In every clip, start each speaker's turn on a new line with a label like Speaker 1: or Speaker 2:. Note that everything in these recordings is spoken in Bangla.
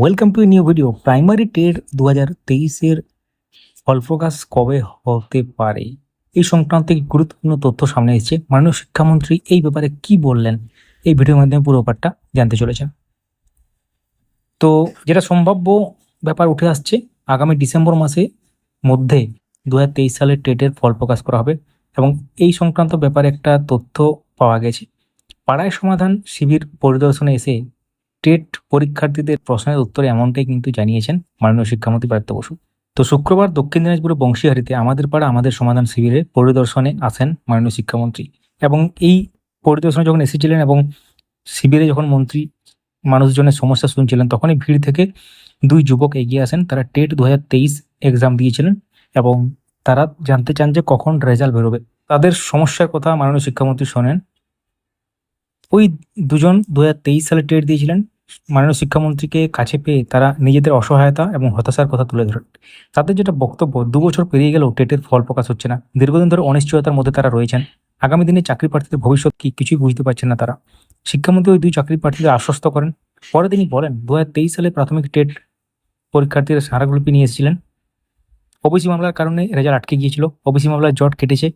Speaker 1: Welcome to new video primary TET দু হাজার তেইশের ফল প্রকাশ কবে হতে পারে? এই সংক্রান্ত গুরুত্বপূর্ণ তথ্য সামনে এসেছে। মাননীয় শিক্ষামন্ত্রী এই ব্যাপারে কি বললেন? এই ভিডিওর মাধ্যমে পুরো ব্যাপারটা জানতে চলেছেন। তো যেটা সম্ভাব্য ব্যাপার উঠে আসছে, আগামী ডিসেম্বর মাসে মধ্যে দু হাজার তেইশ সালের টেটের ফল প্রকাশ করা হবে এবং এই সংক্রান্ত ব্যাপারে একটা তথ্য পাওয়া গেছে। পাড়ায় সমাধান শিবির পরিদর্শনে এসে টেট পরীক্ষার্থীদের প্রশ্নের উত্তরে এমনটাই কিন্তু জানিয়েছেন মাননীয় শিক্ষামন্ত্রী পার্থ বসু। তো শুক্রবার দক্ষিণ দিনাজপুরের বংশীহারিতে আমাদের পাড়া আমাদের সমাধান শিবিরে পরিদর্শনে আসেন মাননীয় শিক্ষামন্ত্রী। এবং এই পরিদর্শনে যখন এসেছিলেন এবং শিবিরে যখন মন্ত্রী মানুষজনের সমস্যা শুনছিলেন, তখনই ভিড় থেকে দুই যুবক এগিয়ে আসেন। তারা টেট দু হাজার তেইশ এক্সাম দিয়েছিলেন এবং তারা জানতে চান যে কখন রেজাল্ট বেরোবে। তাদের সমস্যার কথা মাননীয় শিক্ষামন্ত্রী শোনেন। ওই দুজন দু হাজার তেইশ সালে টেট দিয়েছিলেন মাননীয় শিক্ষামন্ত্রীকে কাছে পেয়ে তারা নিজেদের অসহায়তা এবং হতাশার কথা তুলে ধরেন। তাদের যেটা বক্তব্য, দু বছর পেরিয়ে গেলেও টেটের ফল প্রকাশ হচ্ছে না। দীর্ঘদিন ধরে অনিশ্চয়তার মধ্যে তারা রয়েছেন। আগামী দিনে চাকরি প্রার্থীদের ভবিষ্যৎ কি কিছুই বুঝতে পারছেন না তারা। শিক্ষামন্ত্রী ওই দুই চাকরি প্রার্থীদের আশ্বস্ত করেন। পরে তিনি বলেন দু হাজার তেইশ সালে প্রাথমিক টেট পরীক্ষার্থীরা স্মারকলিপি নিয়ে এসেছিলেন। ওবিসি মামলার কারণে রেজাল্ট আটকে গিয়েছিল। ওবিসি মামলার জট কেটেছে।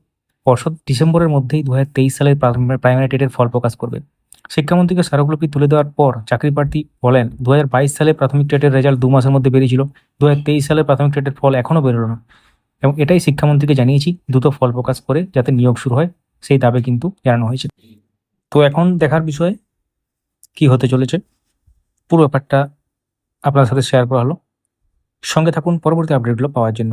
Speaker 1: পর্ষদ ডিসেম্বরের মধ্যেই দু হাজার তেইশ সালের প্রাইমারি টেটের ফল প্রকাশ করবে। শিক্ষামন্ত্রীকে স্মারকলিপি তুলে দেওয়ার পর চাকরি প্রার্থী বলেন দু হাজার বাইশ সালে প্রাথমিক টেটের রেজাল্ট দু মাসের মধ্যে বেরিয়েছিল। দু হাজার তেইশ সালে প্রাথমিক টেটের ফল এখনও বেরোলো না। এবং এটাই শিক্ষামন্ত্রীকে জানিয়েছি, দ্রুত ফল প্রকাশ করে যাতে নিয়োগ শুরু হয়, সেই দাবি কিন্তু জানানো হয়েছে। তো এখন দেখার বিষয়ে, কি হতে চলেছে? পুরো ব্যাপারটা আপনার সাথে শেয়ার করা হলো। সঙ্গে থাকুন, পরবর্তী আপডেটগুলো পাওয়ার জন্য।